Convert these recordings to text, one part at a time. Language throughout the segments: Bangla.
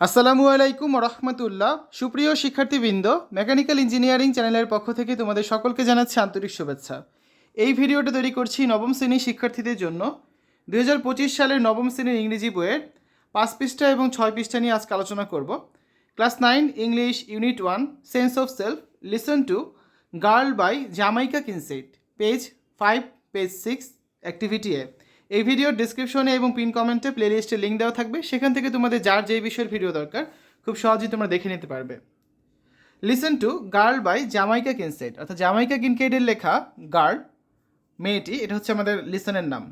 আসসালামু আলাইকুম রহমতুল্লাহ। সুপ্রিয় শিক্ষার্থীবৃন্দ, মেকানিক্যাল ইঞ্জিনিয়ারিং চ্যানেলের পক্ষ থেকে তোমাদের সকলকে জানাচ্ছি আন্তরিক শুভেচ্ছা। এই ভিডিওটা তৈরি করছি নবম শ্রেণির শিক্ষার্থীদের জন্য। দু হাজার পঁচিশ সালের নবম শ্রেণির ইংরেজি বইয়ের পাঁচ পৃষ্ঠা এবং ছয় পৃষ্ঠা নিয়ে আজকে আলোচনা করব। Class nine, English, unit one, sense of self, listen to, girl by Jamaica Kincaid, page five, page six, activity A. এই ভিডিওর ডিসক্রিপশনে এবং পিন কমেন্টে প্লেলিস্টে লিঙ্ক দেওয়া থাকবে। সেখান থেকে তোমাদের যার যেই বিষয়ের ভিডিও দরকার, খুব সহজেই তোমরা দেখে নিতে পারবে। Listen to girl by Jamaica Kincaid অর্থাৎ জামাইকা কিনকেডের লেখা গার্ল মেয়েটি, এটা হচ্ছে আমাদের লিসনের নাম।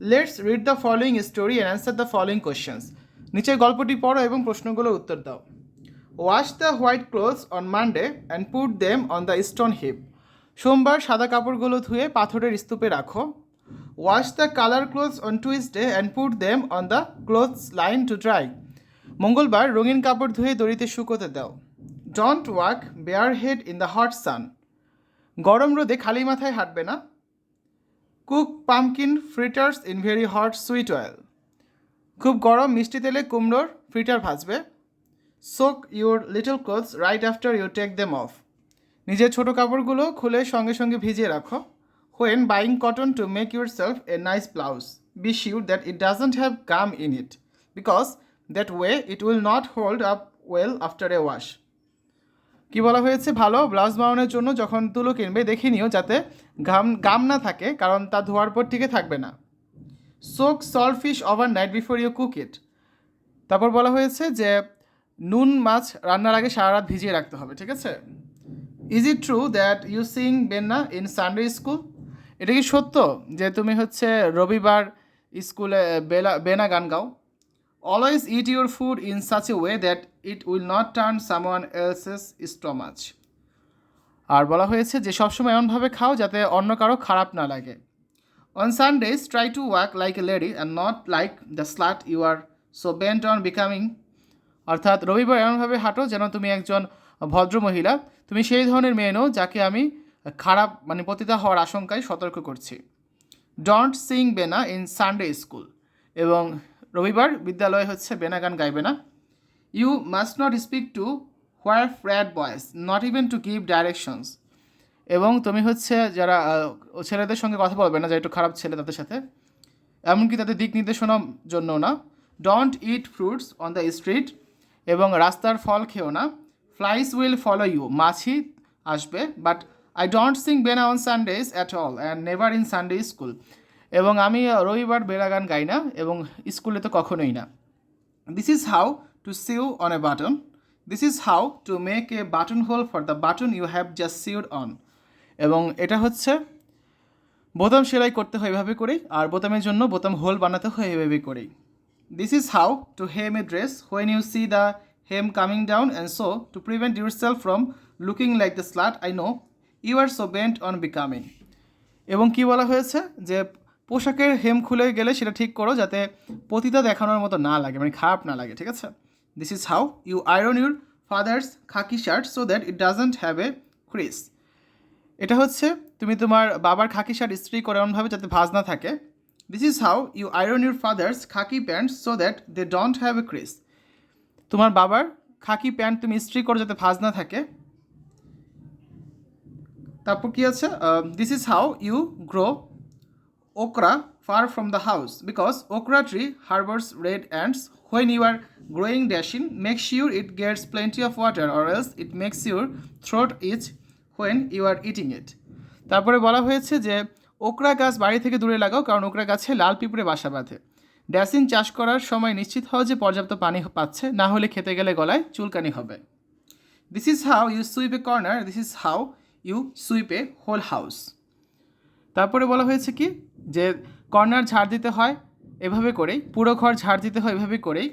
Let's read the following story and answer the following questions নিচের গল্পটি পড়ো এবং প্রশ্নগুলোর উত্তর দাও। Wash the white clothes on Monday and put them on the stone heap সোমবার সাদা কাপড়গুলো ধুয়ে পাথরের স্তূপে রাখো। Wash the colour clothes on Tuesday and put them on the clothes line to dry মঙ্গলবার রঙিন কাপড় ধুয়ে দড়িতে শুকোতে দাও। Don't walk bare head in the hot sun গরম রোদে খালি মাথায় হাঁটবে না। Cook pumpkin fritters in very hot sweet oil খুব গরম মিষ্টি তেলে কুমড়োর ফ্রিটার ভাজবে। Soak your little clothes right after you take them off নিজের ছোটো কাপড়গুলো খুলে সঙ্গে সঙ্গে ভিজিয়ে রাখো। Buying cotton to make yourself a nice blouse be sure that it doesn't have gum in it because that way it will not hold up well after a wash কি বলা হয়েছে? ভালো ব্লাউজ বানানোর জন্য যখন তুলো কিনবে, দেখে নিও যাতে ঘাম গাম না থাকে, কারণ তা ধোয়ার পর টিকে থাকবে না। Soak salt fish overnight before you cook it তারপর বলা হয়েছে যে, নুন মাছ রান্নার আগে সারা রাত ভিজিয়ে রাখতে হবে, ঠিক আছে? Is it true that you sing benna in Sunday school এটা কি সত্য যে তুমি হচ্ছে রবিবার স্কুলে বেলা, বেনা গান গাও? Always eat your food in such a way that it will not turn someone else's stomach আর বলা হয়েছে যে সবসময় এমনভাবে খাও যাতে অন্য কারও খারাপ না লাগে। On Sundays try to walk like a lady and not like the slut you are so bent on becoming অর্থাৎ রবিবার এমনভাবে হাঁটো যেন তুমি একজন ভদ্র মহিলা তুমি সেই ধরনের মেয়ে নও যাকে আমি খারাপ মানে পতিতা হওয়ার আশঙ্কায় সতর্ক করছি। Don't sing Bena in Sunday school এবং রবিবার বিদ্যালয়ে হচ্ছে বেনা গান গাইবে না। You must not speak to wharf rat boys not even to give directions এবং তুমি হচ্ছে যারা ছেলেদের সঙ্গে কথা বলবে না, যারা একটু খারাপ ছেলে তাদের সাথে, এমনকি তাদের দিক নির্দেশনার জন্য না। Don't eat fruits on the street এবং রাস্তার ফল খেও না। ফ্লাইস উইল ফলো ইউ মাছি আসবে but I don't sing benna on Sundays at all and never in Sunday school এবং আমি রবিবার বেড়া গান গাই না এবং স্কুলে তো কখনোই না। This is how to sew on a button this is how to make a button hole for the button you have just sewed on এবং এটা হচ্ছে, বোতাম সেলাই করতে হয় এভাবে করেই আর বোতামের জন্য বোতাম হোল বানাতে হয় এভাবে করেই। This is how to hem a dress when you see the hem coming down and so to prevent yourself from looking like the slut I know you are so bent on becoming. এবং কি বলা হয়েছে? যে পোশাকের হেম খুলে গেলে সেটা ঠিক করো যাতে পতিতা দেখানোর মতো না লাগে মানে খারাপ না লাগে, ঠিক আছে? This is how you iron your father's khaki shirt so that it doesn't have a crease এটা হচ্ছে তুমি তোমার বাবার খাকি শার্ট ইস্ত্রি করে এমনভাবে যাতে ভাঁজ না থাকে। This is how you iron your father's khaki pants so that they don't have a crease তোমার বাবার খাকি প্যান্ট তুমি ইস্ত্রি করো যাতে ভাঁজ না থাকে। তারপর কি আছে? This is how you grow okra far from the house because okra tree harbours red ants when you are growing dasheen make sure it gets plenty of water or else it make sure throat itch when you are eating it তারপরে বলা হয়েছে যে ওকরা গাছ বাড়ি থেকে দূরে লাগাও, কারণ ওকরা গাছে লাল পিঁপড়ে বাসা বাঁধে। ড্যাসিন চাষ করার সময় নিশ্চিত হও যে পর্যাপ্ত পানি পাচ্ছে, না হলে খেতে গেলে গলায় চুলকানি হবে। This is how you sweep a corner this is how you sweep a whole house. তারপরে বলা হয়েছে কি? যে কর্নার ঝাড় দিতে হয়, এভাবে করেই, পুরো ঘর ঝাড় দিতে হয় এভাবে করেই।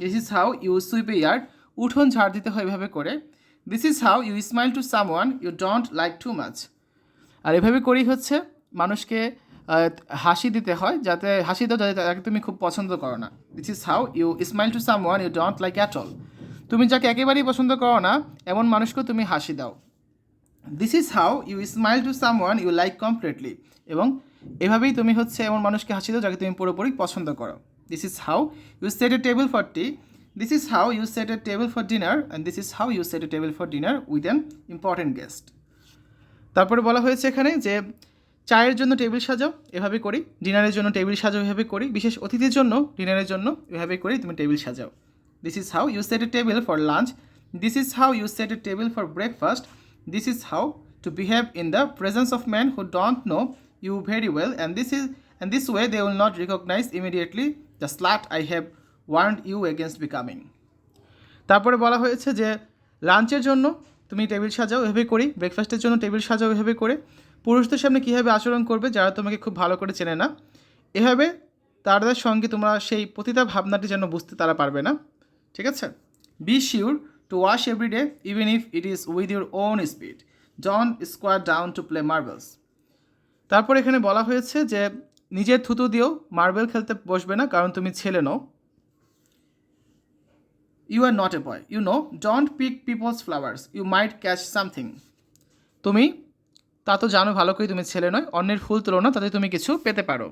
This is how you sweep a yard উঠোন ঝাড় দিতে হয় এভাবে করে। This is how you smile to someone you don't like too much আর এভাবে করেই হচ্ছে মানুষকে হাসি দিতে হয়, যাতে, হাসি দাও যাতে তাকে তুমি খুব পছন্দ করো না। This is how you smile to someone you don't like at all তুমি যাকে একেবারেই পছন্দ করো না, এমন মানুষকেও তুমি হাসি দাও। This is how you smile to someone you like completely এবং এভাবেই তুমি হচ্ছে এমন মানুষকে হাসি দাও যাকে তুমি পুরোপুরি পছন্দ করো। This is how you set a table for tea this is how you set a table for dinner and this is how you set a table for dinner with an important guest তারপরে বলা হয়েছে এখানে যে চায়ের জন্য টেবিল সাজাও, এভাবে করি। ডিনারের জন্য টেবিল সাজাও, এভাবে করি। বিশেষ অতিথির জন্য ডিনারের জন্য এভাবে করি তুমি টেবিল সাজাও। This is how you set a table for lunch this is how you set a table for breakfast this is how to behave in the presence of man who don't know you very well and this is and this way they will not recognise immediately the slut I have warned you against becoming তারপরে বলা হয়েছে যে, লাঞ্চের জন্য তুমি টেবিল সাজাও, এভাবে করি। ব্রেকফাস্টের জন্য টেবিল সাজাও, এভাবে করে। পুরুষদের সামনে কীভাবে আচরণ করবে, যারা তোমাকে খুব ভালো করে চেনে না, এভাবে তাদের সঙ্গে তোমরা সেই প্রতিটা ভাবনাটি যেন বুঝতে তারা পারবে না। ঠিক আছে? Be sure to wash every day even if it is with your own spit don't squat down to play marbles তারপর এখানে বলা হয়েছে যে, নিজের থুতু দিয়েও মার্বেল খেলতে বসবে না, কারণ তুমি ছেলে নও। You are not a boy you know don't pick people's flowers you might catch something তুমি, তা তো জানো ভালো করে তুমি ছেলে নয়, অন্যের ফুল তোলো না, তাতে তুমি কিছু পেতে পারো।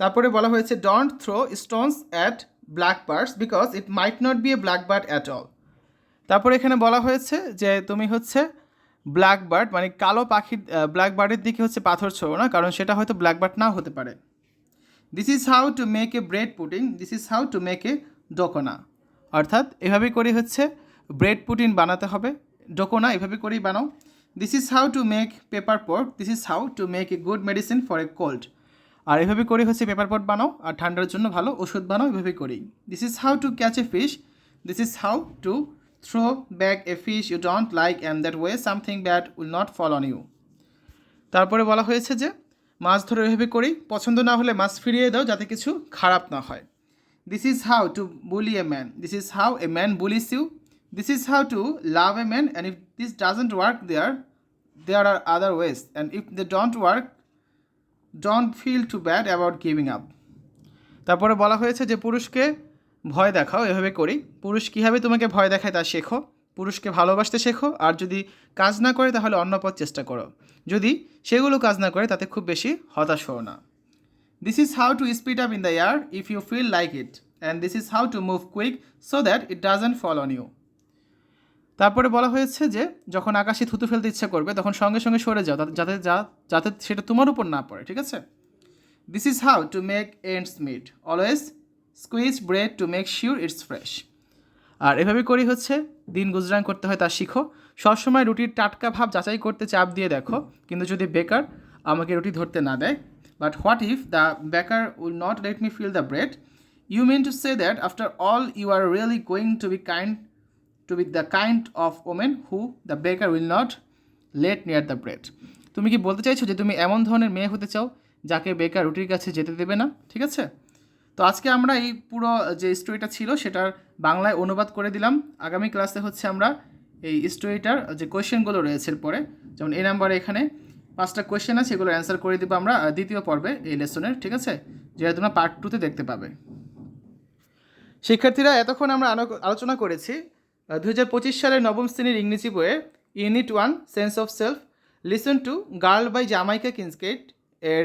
তারপরে বলা হয়েছে don't throw stones at blackbirds because it might not be a blackbird at all তারপরে এখানে বলা হয়েছে যে তুমি হচ্ছে ব্ল্যাক বার্ড মানে কালো পাখির ব্ল্যাক বার্ডের দিকে হচ্ছে পাথর ছোড়ো না, কারণ সেটা হয়তো ব্ল্যাক বার্ড নাও হতে পারে। This is how to make a bread putting this is how to make a ডোকোনা অর্থাৎ এভাবে করে হচ্ছে ব্রেড পুটিন বানাতে হবে ডোকোনা এভাবে করেই বানাও। This is how to make pepper pot this is how to make a good medicine for a cold আর এভাবে করে হচ্ছে পেপার পট বানাও আর ঠান্ডার জন্য ভালো ওষুধ বানাও, এভাবে করেই। This is how to catch a fish this is how to throw back a fish you don't like and that way something bad will not fall on you তারপরে বলা হয়েছে যে, মাছ ধরে এভাবে করেই, পছন্দ না হলে মাছ ফিরিয়ে দাও যাতে কিছু খারাপ না হয়। This is how to bully a man this is how a man bullies you this is how to love a man and if this doesn't work there there are other ways and if they don't work don't feel too bad about giving up তারপরে বলা হয়েছে যে পুরুষকে ভয় দেখাও, এভাবে করি। পুরুষ কীভাবে তোমাকে ভয় দেখায় তা শেখো। পুরুষকে ভালোবাসতে শেখো, আর যদি কাজ না করে তাহলে অন্য পথ চেষ্টা করো। যদি সেগুলো কাজ না করে তাতে খুব বেশি হতাশ হও না। This is how to speed up in the air if you feel like it and this is how to move quick so that it doesn't fall on you তারপরে বলা হয়েছে যে, যখন আকাশে থুতু ফেলতে ইচ্ছা করবে, তখন সঙ্গে সঙ্গে সরে যাও, যাতে যা, যাতে সেটা তোমার উপর না পড়ে, ঠিক আছে? This is how to make ends meet always squeeze bread to make sure it's fresh আর এভাবে করেই হচ্ছে, দিন গুজরান করতে হয় তা শিখো। সবসময় রুটির টাটকা ভাব যাচাই করতে চাপ দিয়ে দেখো, কিন্তু যদি বেকার আমাকে রুটি ধরতে না দেয় but what if the baker will not let me feel the bread you mean to say that after all you are really going to be kind to be the kind of woman who the baker will not let near the bread তুমি কি বলতে চাইছো যে তুমি এমন ধরনের মেয়ে হতে চাও যাকে বেকার রুটির কাছে যেতে দেবে না? ঠিক আছে? তো আজকে আমরা এই পুরো, যে স্টোরিটা ছিল সেটার বাংলায় অনুবাদ করে দিলাম। আগামী ক্লাসে হচ্ছে আমরা এই স্টোরিটার যে কোয়েশ্চেনগুলো রয়েছে পরে, যেমন এই নাম্বারে এখানে পাঁচটা কোয়েশ্চেন আছে এগুলো অ্যান্সার করে দেবো আমরা দ্বিতীয় পর্বে এই লেসনের ঠিক আছে? যেটা তোমরা পার্ট টুতে দেখতে পাবে। শিক্ষার্থীরা, এতক্ষণ আমরা আলো- আলোচনা করেছি দু হাজার পঁচিশ সালের নবম শ্রেণির ইংরেজি বইয়ে unit one sense of self listen to girl by Jamaica Kincaid এর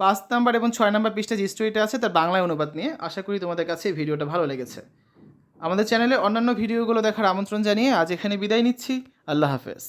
পাঁচ নাম্বার এবং ছয় নাম্বার পৃষ্ঠা যে স্টোরিটা আছে, তার বাংলায় অনুবাদ নিয়ে আশা করি তোমাদের কাছে এই ভিডিওটা ভালো লেগেছে। আমাদের চ্যানেলে অন্যান্য ভিডিওগুলো দেখার আমন্ত্রণ জানিয়ে আজ এখানে বিদায় নিচ্ছি। আল্লাহ হাফেজ।